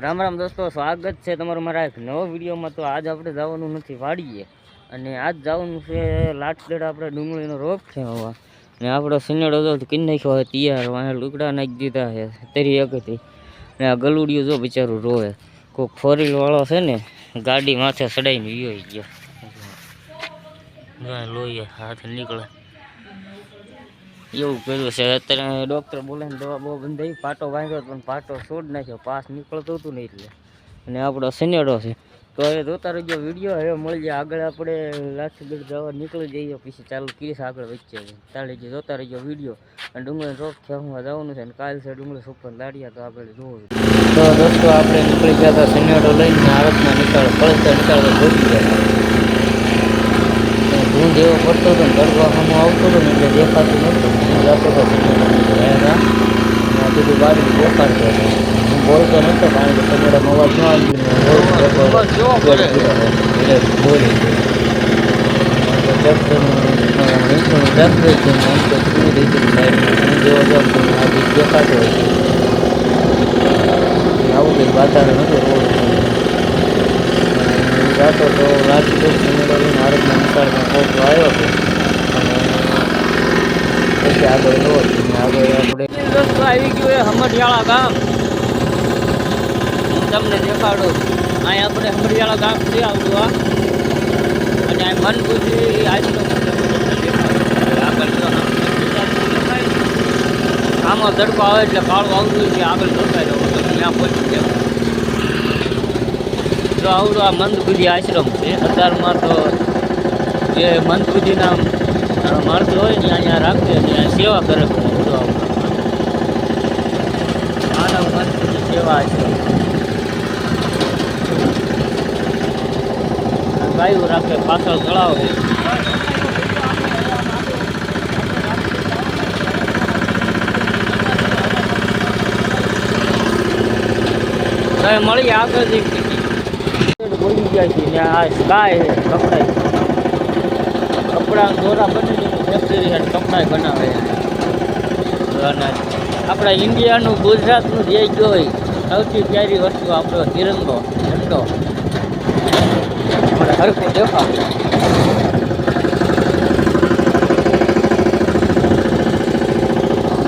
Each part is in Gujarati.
રામ રામ દોસ્તો, સ્વાગત છે તમારું મારા એક નવો વિડીયોમાં. તો આજ આપણે જવાનું નથી, વાડીએ. અને આજ જવાનું છે લાટગઢ આપણે ડુંગળીનો રોપ છે હવા. ને આપણો સિનેડો તો કિન નાખ્યો હોય, તૈયાર વાંહે લુકડા નાખી દીધા છે, તેરી અગતી ને આ ગલુડિયું જો બિચારું રોવે. કોઈક ફોર છે ને, ગાડી માથે સડાઈને વિયો ગયો. લોહી હાથ નીકળે. એવું કર્યું છે. અત્યારે ડૉક્ટર બોલે દવા બહુ બંધાઈ પાટો વાંગ્યો પણ પાટો છોડ નાખ્યો, પાસ નીકળતો હતું નહીં એટલે. અને આપણો સનેડો છે. તો હવે જોતા રહીજો વીડિયો, હવે મળી જાય. આગળ આપણે લાઠીગઢ જવા નીકળી જઈએ, પછી ચાલુ કરીશ આગળ વચ્ચે ચાલી જે જોતા રહીજો વીડિયો. અને ડુંગળી રોક ખેવા જવાનું છે અને કાલ છે ડુંગળી સુપર દાડિયા તો આપણે જોવું તો દોસ્તો, આપણે નીકળી ગયા હતા સનેડો લઈને આરતમાં નીકળ પડતા નીકળતા પહોંચી ગયા ધૂંધ એવો પડતો હતો ને તડકો સામો આવતો હતો ને એટલે દેખાતું નહોતું હું જતો હતો સનેડા આ બધું બાજુ દેખાડતો હતો હું બોલતો નહોતો કારણ કે સનેડામાં અવાજ ન આવી એટલે બોલી દેખાતો હોય આવું કંઈક વાતાવરણ હતું રોડ જાતો તો રાજકોટ સિનેમાની ભારતના નિશાળમાં પહોંચો આવ્યો છે અને પછી આગળ લો અને આગળ આપણે દોસ્તો, આવી ગયું એ હમરિયાળા ગામ. હું તમને દેખાડું. અહીં આપણે હમરિયાળા ગામ છે આવતું આ અને આ મનબુદ્ધિ આજનો આગળ જો આમાં તડકો આવે એટલે કાળું આવતું છે, આગળ જોતા રહો તો ત્યાં પહોંચી જાય જો આવડો આ મંદબુદ્ધિ આશ્રમ છે. અત્યારમાં તો જે મંદબુદ્ધિના માણસો હોય ને અહીંયા રાખે અને સેવા કરે બધું માનવ મંદબુદ્ધિ સેવા આશ્રમ. ગાયું રાખે, પાછળ તળાવ હવે મળીએ આગળ ગયા છે આ સ્કાય છે કપડાય કપડાં દોરા બની ફેક્ટરી છે કપડાય બનાવે અને આપણા ઇન્ડિયાનું ગુજરાતનું જે જોઈ સૌથી પ્યારી વસ્તુ આપણો તિરંગો, ઝંડો. હરખો દેખાવ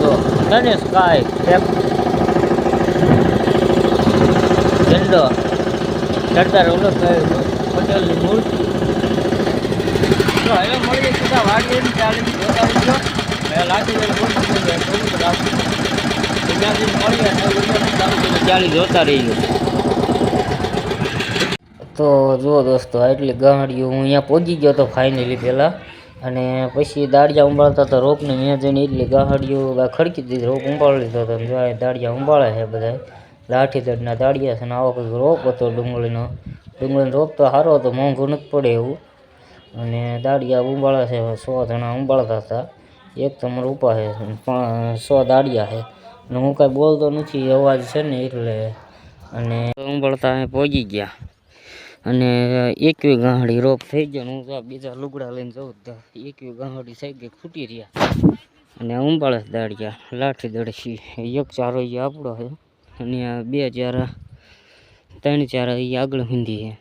જો તને સ્કાય ઝંડો. સરદાર વલ્લભભાઈ પટેલની મૂર્તિ. તો હવે મળીએ સીધા વાડીએ ચાલીને જોતા રહીજો હવે લાઠી ગઈ પહોંચી ગઈ થોડુંક રાખું મળીએ ચાલુ ચાલી જોતા રહીજો તો જુઓ દોસ્તો, આટલી ગાડીઓ હું અહીંયા પહોંચી ગયો તો ફાઇનલી પહેલાં અને પછી દાડિયા ઉંબાળતા હતા રોપને અહીંયા જઈને એટલી ગાડીઓ ખડકી દીધી, રોપ ઉંબાળી લીધો હતો દાડિયા ઉંબાળે છે બધા લાઠી દળના દાડિયા છે ને આવો કંઈક રોપ હતો ડુંગળીનો. ડુંગળીનો રોપ તો સારો હતો, મોંઘું નથી પડે એવું. અને દાડિયા ઉંબાળા છે સો જણા ઉંબાળતા હતા. એક તો મારું ઉપા છે સો દાડિયા છે. અને હું કાંઈ બોલતો નથી અવાજ છે ને એટલે અને ઉંબાળતા અહીં પહોંચી ગયા. અને એકવી ગાંહડી રોપ થઈ ગયો હું તો બીજા લુગડા લઈને જઉં તો એકવી ગાંહડી થઈ ગઈ ખૂટી રહ્યા. અને ઉંબાળે છે દાડિયા, લાઠી દડશી, એક ચારો આપણો છે. અને આ બે ચારા ત્રણ ચારા એ આગળ સુધી છે.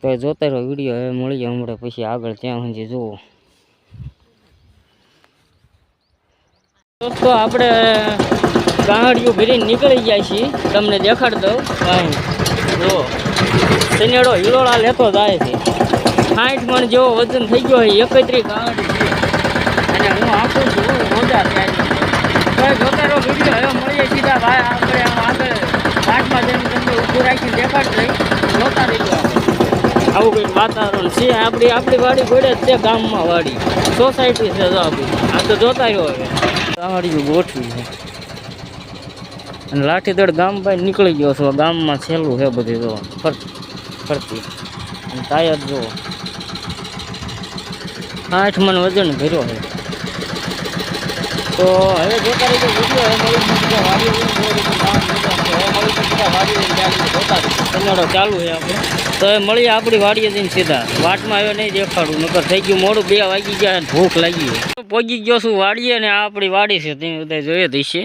તો જોતા રહો વીડિયો હવે મળીએ હમણાં પછી આગળ ત્યાં સુધી જુઓ. દોસ્તો આપણે ગાંહડીઓ ભરીને નીકળી જાય છીએ. તમને દેખાડ દઉં. કાંઈ જો સનેડો હિલોળા લેતો જાય છે. સાઠ મણ જેવો વજન થઈ ગયો હોય એકત્રી ગાંહડી અને હું આપું છું મજા થાય જોતા રહો વીડિયો હવે મળીએ સીધા ભાઈ આપણે આમ આગળ ઘાટમાં જઈને તમને ઊભું રાખીને દેખાડ રહી જોતા રહીજો આવું કંઈક વાતાવરણ છે. આપણી આપણી વાડી ઘોડે જ છે, ગામમાં વાડી. સોસાયટી છે આપણી આ તો જોતા રહ્યો ગોઠવી છે. અને લાઠીદળ ગામ ભાઈ નીકળી ગયો છો. ગામમાં છેલ્લું છે બધું જો. ફરતી અને ટાયર જો. આઠ મન વજન ભર્યો છે. તો હવે જોતા રહીજો. હવે કન્નડો ચાલુ છે આપણે. તો એ મળીએ આપણી વાડીએ જઈને સીધા. વાટમાં હવે નહીં દેખાડું, નકર થઈ ગયું મોડું, બે વાગી ગયા ભૂખ લાગી છે. પહોંચી ગયો છું વાડીએ ને આ આપણી વાડી છે, તે બધા જોઈએ દઈશે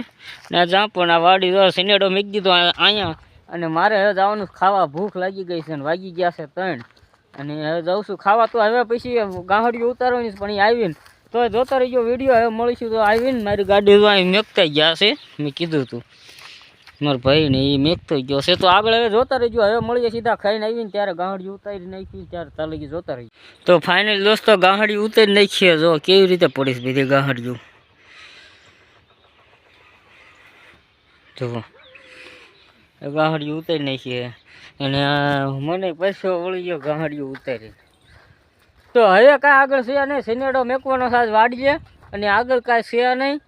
ને જ્યાં પણ આ વાડી સિનેડો મૂકી દીધો અહીંયા. અને મારે હવે જવાનું ખાવા. ભૂખ લાગી ગઈ છે ને વાગી ગયા છે ત્રણ. અને હવે જાઉં છું. ખાવા તો હવે પછી ગાંહડીઓ ઉતારવાની પણ એ આવીને. તો જોતા રહીજો, વીડિયો હવે મળીશું તો આવીને મારી ગાડી અહીં મેકતા ગયા છે, મેં કીધું હતું મારા ભાઈને એ મેકતો ગયો છે. તો આગળ હવે જોતા રહીજો. હવે મળીએ સીધા ખાઈને આવીને ત્યારે ગાંહડી ઉતારી નાખી, ત્યારે તાલગી જોતા રહી તો ફાઇનલ દોસ્તો, ગાંહડી ઉતારી નાખીએ. જો કેવી રીતે પડીશ બધી ગાંહડીઓ. જુઓ એ ગાંહડીઓ ઉતારી નાખીએ. અને મને પૈસો વળી ગયો ગાંહડીઓ ઉતારી. તો હવે કાંઈ આગળ છે નહીં સિનેડો મેકવાનો સાજ વાડીએ. અને આગળ કાંઈ છે નહીં.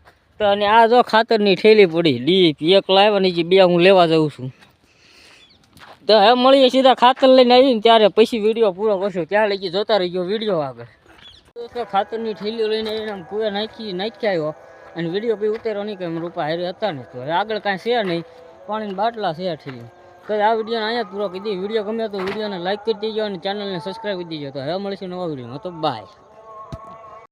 અને આ જો ખાતરની ઠેલી પડી, ડીપ, એક લાવવાની જે બે હું લેવા જાઉં છું. તો હવે મળીએ સીધા ખાતર લઈને આવીને ત્યારે પછી વીડિયો પૂરો કરશું. ત્યાં લઈ જોતા રહીજો વીડિયો આગળ. ખાતરની ઠેલીઓ લઈને આવીને કુએ નાખી નાખી આવ્યો. અને વીડિયો પછી ઉતાર્યો નહીં કે રૂપા હારે હતા ને તો. આગળ કાંઈ છે નહીં. પાણીની બાટલા છે ઠેલી. તો આ વિડીયોને અહીંયા પૂરો દઈએ. વીડિયો ગમે તો વિડીયોને લાઈક કરી દેજો અને ચેનલને સબસ્ક્રાઈબ કરી દેજો. તો હવે મળીશું નવા વિડીયોમાં. તો બાય